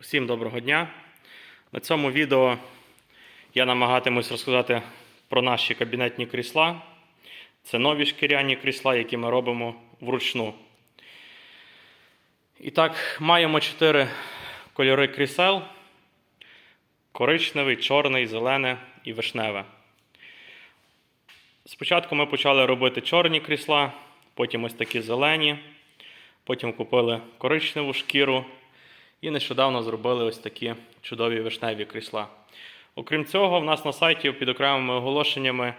Усім доброго дня. На цьому відео я намагатимусь розказати про наші кабінетні крісла. Це нові шкіряні крісла, які ми робимо вручну. І так, маємо чотири кольори крісел: коричневий, чорний, зелене і вишневе. Спочатку ми почали робити чорні крісла, потім ось такі зелені, потім купили коричневу шкіру. І нещодавно зробили ось такі чудові вишневі крісла. Окрім цього, в нас на сайті під окремими оголошеннями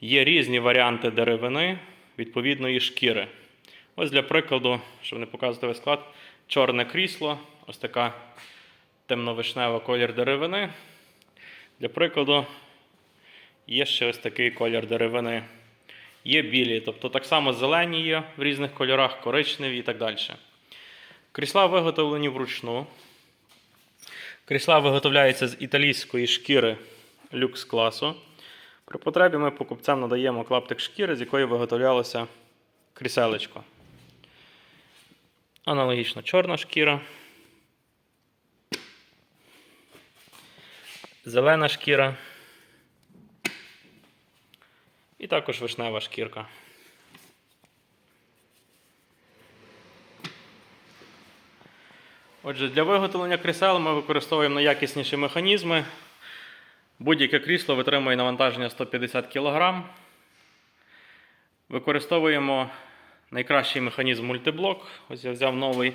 є різні варіанти деревини відповідної шкіри. Ось для прикладу, щоб не показувати весь склад, чорне крісло, ось така темновишнева колір деревини. Для прикладу, є ще ось такий колір деревини. Є білі, тобто так само зелені є в різних кольорах, коричневі і так далі. Крісла виготовлені вручну. Крісла виготовляються з італійської шкіри люкс класу. При потребі ми покупцям надаємо клаптик шкіри, з якої виготовлялося кріселечко. Аналогічно чорна шкіра. Зелена шкіра. І також вишнева шкірка. Отже, для виготовлення крісел ми використовуємо найякісніші механізми. Будь-яке крісло витримує навантаження 150 кг. Використовуємо найкращий механізм мультиблок. Ось я взяв новий.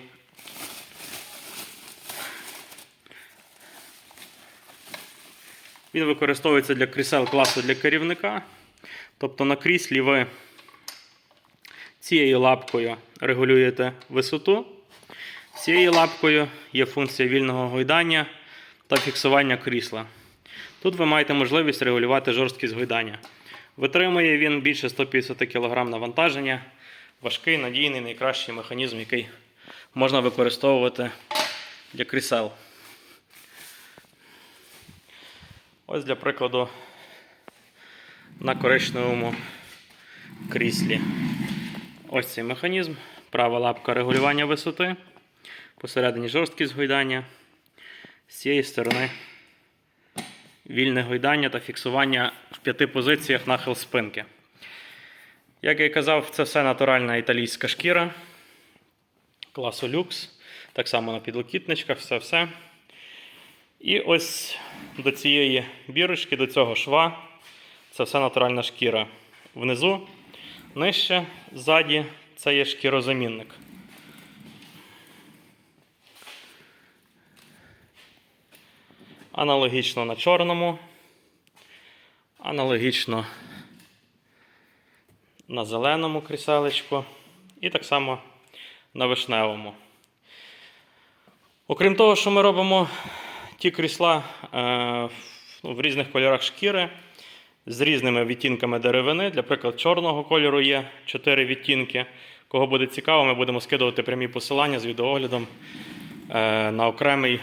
Він використовується для крісел класу для керівника. Тобто на кріслі ви цією лапкою регулюєте висоту. Цією лапкою є функція вільного гойдання та фіксування крісла. Тут ви маєте можливість регулювати жорсткість гойдання. Витримує він більше 150 кг навантаження. Важкий, надійний, найкращий механізм, який можна використовувати для крісел. Ось для прикладу на коричневому кріслі. Ось цей механізм. Права лапка регулювання висоти. Посередині жорсткість гойдання. З цієї сторони вільне гойдання та фіксування в п'яти позиціях нахил спинки. Як я і казав, це все натуральна італійська шкіра класу люкс. Так само на підлокітничках, все-все. І ось до цієї бірочки, до цього шва, це все натуральна шкіра. Внизу, нижче, ззаді, це є шкірозамінник. Аналогічно на чорному, аналогічно на зеленому кріселечку і так само на вишневому. Окрім того, що ми робимо ті крісла е, в різних кольорах шкіри з різними відтінками деревини. Для прикладу, чорного кольору є 4 відтінки. Кого буде цікаво, ми будемо скидувати прямі посилання з відеооглядом е, на окремий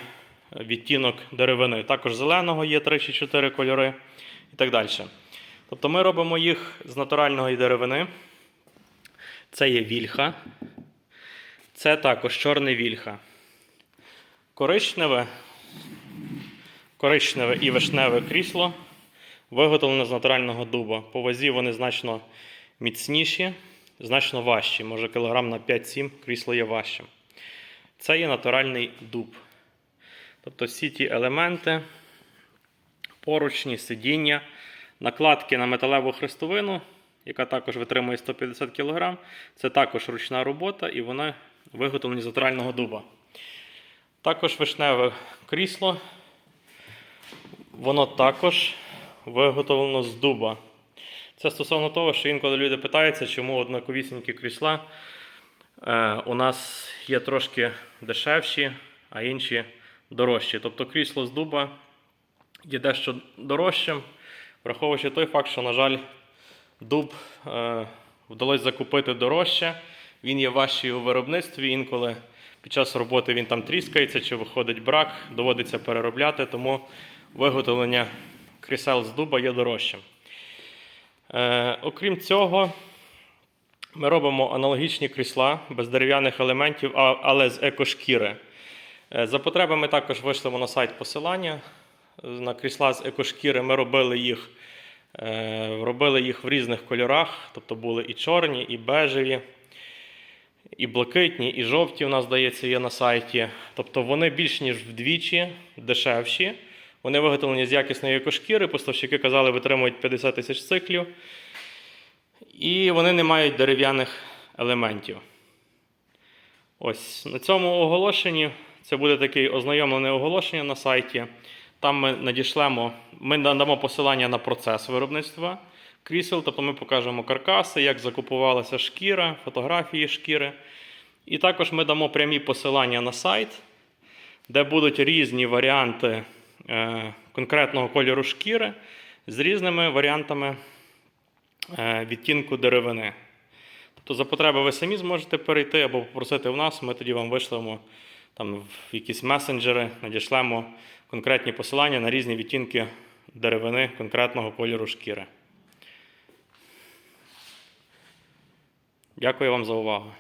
відтінок деревини. Також зеленого є 3 чи 4 кольори і так далі. Тобто ми робимо їх з натуральної деревини. Це є вільха. Це також чорний вільха. Коричневе, коричневе і вишневе крісло виготовлене з натурального дуба. По вазі вони значно міцніші, значно важчі. Може кілограм на 5-7 крісло є важчим. Це є натуральний дуб. Тобто всі ті елементи, поручні, сидіння, накладки на металеву хрестовину, яка також витримує 150 кг, це також ручна робота і вони виготовлені з натурального дуба. Також вишневе крісло, воно також виготовлено з дуба. Це стосовно того, що інколи люди питаються, чому однаковісінькі крісла е, у нас є трошки дешевші, а інші дорожчі. Тобто крісло з дуба є дещо дорожчим, враховуючи той факт, що, на жаль, дуб е, вдалося закупити дорожче, він є важчий у виробництві. Інколи під час роботи він там тріскається чи виходить брак, доводиться переробляти, тому виготовлення крісел з дуба є дорожчим. Е, окрім цього, ми робимо аналогічні крісла без дерев'яних елементів, але з екошкіри. Е, За потреби ми також вийшлемо на сайт посилання на крісла з екошкіри. Ми робили їх, е, робили їх в різних кольорах, тобто були і чорні, і бежеві, і блакитні, і жовті у нас, здається, є на сайті. Тобто вони більш ніж вдвічі дешевші. Вони виготовлені з якісної екошкіри, поставщики казали, витримують 50 тисяч циклів. І вони не мають дерев'яних елементів. Ось на цьому оголошенні це буде таке ознайомлене оголошення на сайті. Там ми надішлемо, ми надамо посилання на процес виробництва крісел, тобто ми покажемо каркаси, як закупувалася шкіра, фотографії шкіри. І також ми дамо прямі посилання на сайт, де будуть різні варіанти е, конкретного кольору шкіри з різними варіантами е, відтінку деревини. Тобто за потреби ви самі зможете перейти або попросити в нас, ми тоді вам вишлемо там, в якісь месенджери, надішлемо конкретні посилання на різні відтінки деревини конкретного кольору шкіри. Дякую вам за увагу.